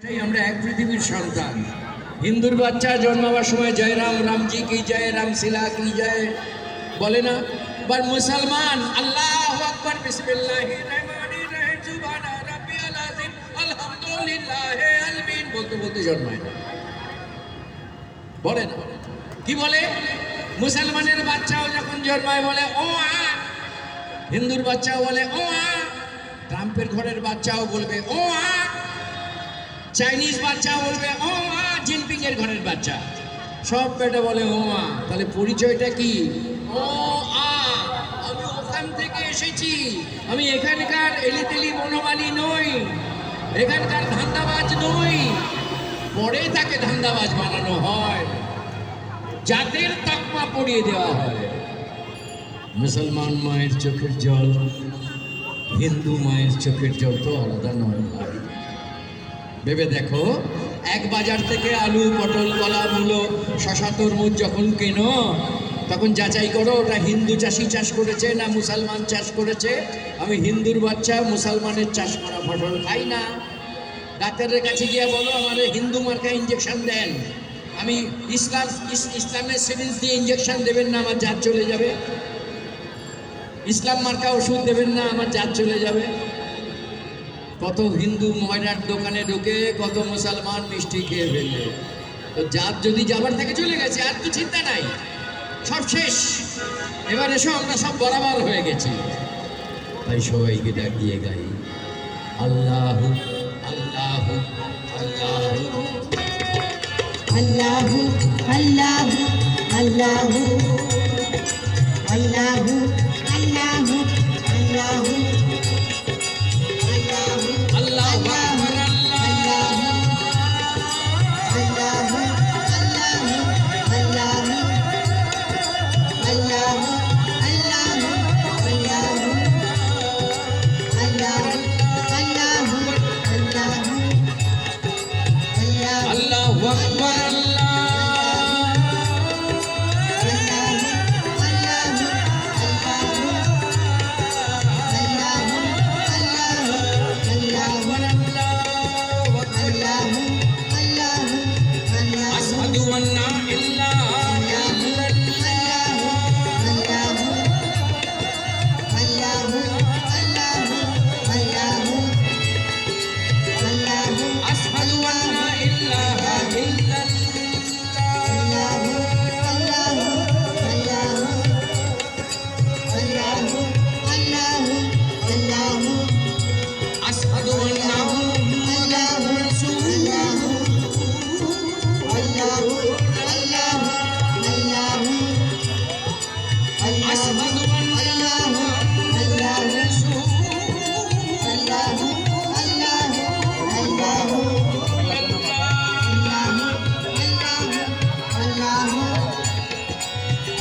আমরা এক পৃথিবীর সন্তান। হিন্দুর বাচ্চা জন্মাবার সময় জয় রাম রামজি কি জয়, রাম শিলা কি জয় বলে না? বা মুসলমান, আল্লাহ বলতে বলতে জন্মায় না। বলে না। কি বলে? মুসলমানের বাচ্চাও যখন জন্মায় বলে, ও হিন্দুর বাচ্চাও বলে, ও ট্রাম্পের ঘরের বাচ্চাও বলবে, ও আ। চাইনিজ বাচ্চা বলবে, ও মা, জিনপিং এর ঘরের বাচ্চা। সব পেটে বলে, ও মা, তাহলে পরিচয়টা কি? ও আ, আমি ওখান থেকে এসেছি। আমি এখানকার এলিতেলি বনমালী নই। এখানকার ধান্দাবাজ নই। পরে তাকে ধান্দাবাজ বানানো হয়। জাতের তকমা পড়িয়ে দেওয়া হয়। মুসলমান মায়ের চোখের জল, হিন্দু মায়ের চোখের জল তো আলাদা নয় ভাই। ভেবে দেখো, এক বাজার থেকে আলু, পটল, কলা, মূলো, শশা, তরমুজ যখন কেনো, তখন যাচাই করো, ওটা হিন্দু চাষি চাষ করেছে না মুসলমান চাষ করেছে? আমি হিন্দুর বাচ্চা, মুসলমানের চাষ করা পটল খাই না। ডাক্তারের কাছে গিয়ে বলো, আমার হিন্দু মার্কা ইঞ্জেকশন দেন। আমি ইসলাম, ইস- ইসলামের সিরিজ দিয়ে ইঞ্জেকশন দেবেন না, আমার জাত চলে যাবে। ইসলাম মার্কা ওষুধ দেবেন না, আমার জাত চলে যাবে। কত হিন্দু ময়নার দোকানে ঢুকে কত মুসলমান মিষ্টি খেয়ে ফেললে তো জাত যদি যাবার থেকে চলে গেছে, আর তো চিন্তা নাই। সব শেষ। এবার এসো, আমরা সব বরাবর হয়ে গেছি। তাই সবাইকে ডাক দিয়ে গাই। আল্লাহ আল্লাহ আল্লাহ। আল্লাহ আল্লাহ আল্লাহ। আল্লাহ, আল্লাহু আল্লাহু।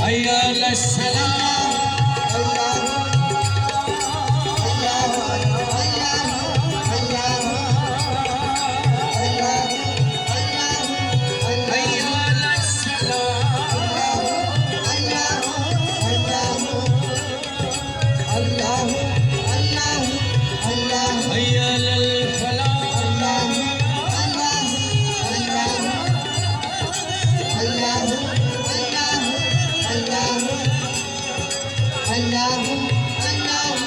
حي على السلام حي الله الله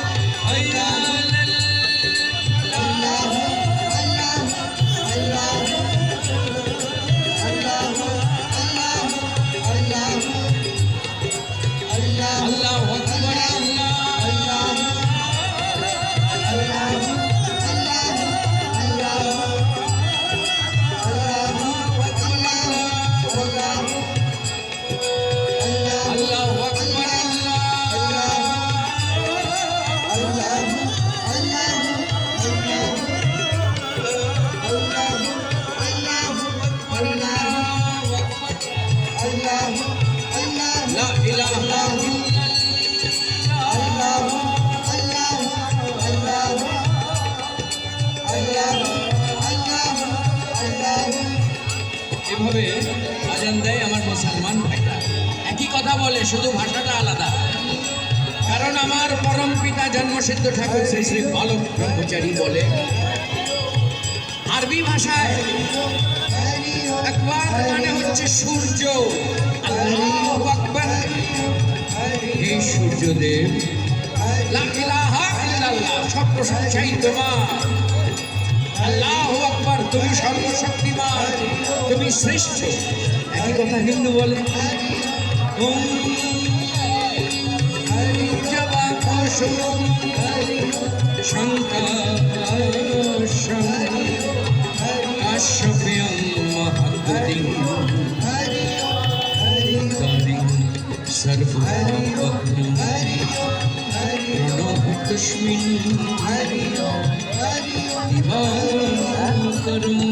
الله আজান দেয় আমার মুসলমান ভাইরা। একই কথা বলে, শুধু ভাষাটা আলাদা। কারণ আমার পরম পিতা জন্মসিদ্ধ ঠাকুর শ্রী শ্রী বালক ব্রহ্মচারী বলে, আরবি ভাষায় আকবার মানে হচ্ছে সূর্য। আকবার। সূর্যদেব আল্লাহু তুমি সর্বশক্তিমান, তুমি শ্রেষ্ঠ। একই কথা হিন্দু বলে ওম জবা কুসুম শঙ্কাশং কাশ্যপ্যং মহাগতিং কালিং সর্বভক্তং প্রণব তস্মিন দিবাকরং